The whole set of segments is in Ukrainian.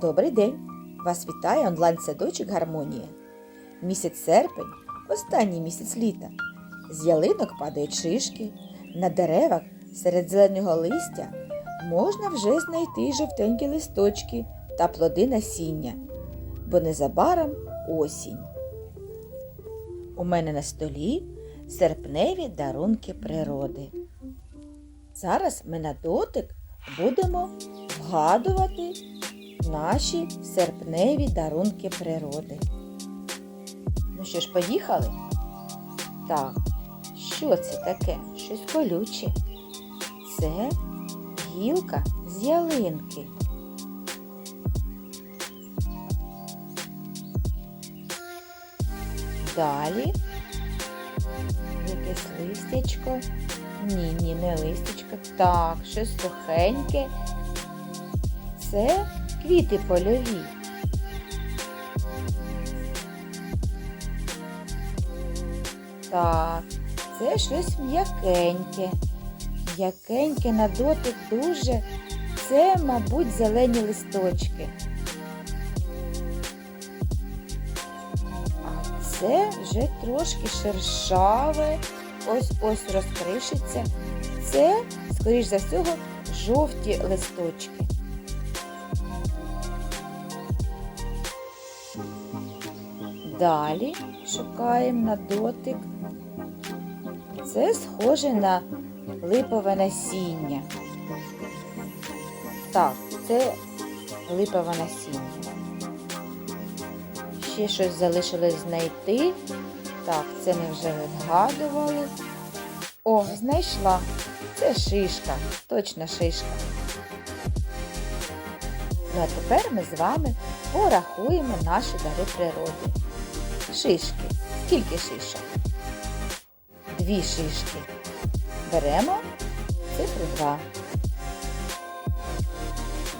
Добрий день! Вас вітає онлайн-садочок Гармонія. Місяць серпень останній місяць літа. З ялинок падають шишки, на деревах серед зеленого листя можна вже знайти жовтенькі листочки та плоди насіння, бо незабаром осінь. У мене на столі серпневі дарунки природи. Зараз ми на дотик будемо вгадувати наші серпневі дарунки природи. Ну що ж, поїхали? Так, що це таке? Щось колюче. Це гілка з ялинки. Далі якесь листячко. Ні, ні, не листячко. Так, щось сухеньке. Це квіти польові. Так, це щось м'якеньке. М'якеньке на дотик дуже. Це, мабуть, зелені листочки. А це вже трошки шершаве. Ось ось розкришиться. Це, скоріш за всього, жовті листочки. Далі шукаємо на дотик. Це схоже на липове насіння. Так, це липове насіння. Ще щось залишилось знайти. Так, це ми вже відгадували. О, знайшла. Це шишка, точно шишка. Ну а тепер ми з вами порахуємо наші дари природи. Шишки. Скільки шишок? Дві шишки. Беремо цифру 2.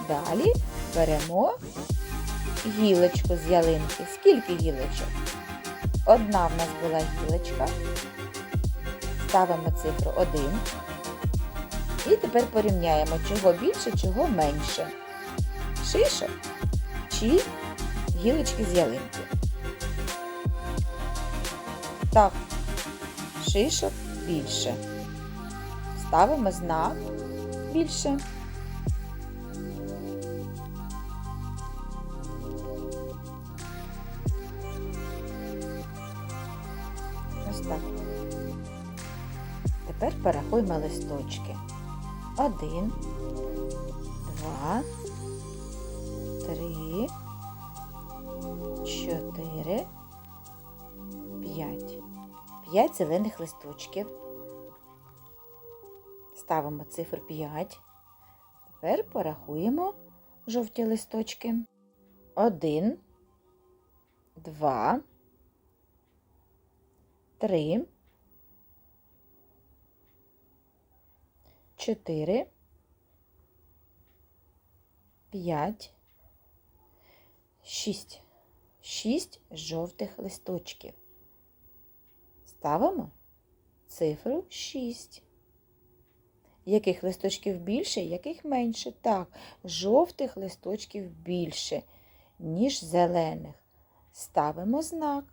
Далі беремо гілочку з ялинки. Скільки гілочок? Одна в нас була гілочка. Ставимо цифру 1. І тепер порівняємо, чого більше, чого менше. Шишок чи гілочки з ялинки. Так, шишок більше. Ставимо знак більше. Ось так. Тепер порахуємо листочки. Один, два, три, чотири, 5 зелених листочків. Ставимо цифру 5. Тепер порахуємо жовті листочки. 1, 2, 3, 4, 5, 6. 6 жовтих листочків. Ставимо цифру 6. Яких листочків більше, яких менше? Так, жовтих листочків більше, ніж зелених. Ставимо знак.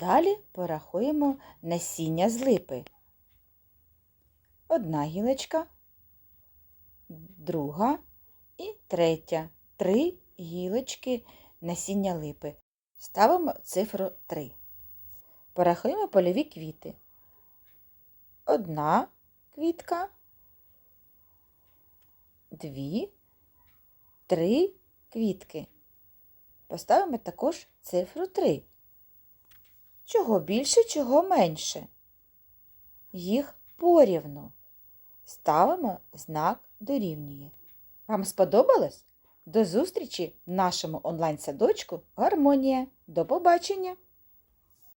Далі порахуємо насіння з липи. Одна гілочка, друга і третя. Три гілочки насіння липи. Ставимо цифру 3. Порахуємо польові квіти. Одна квітка, дві, три квітки. Поставимо також цифру 3. Чого більше, чого менше? Їх порівну. Ставимо знак дорівнює. Вам сподобалось? До зустрічі в нашому онлайн-садочку Гармонія. До побачення!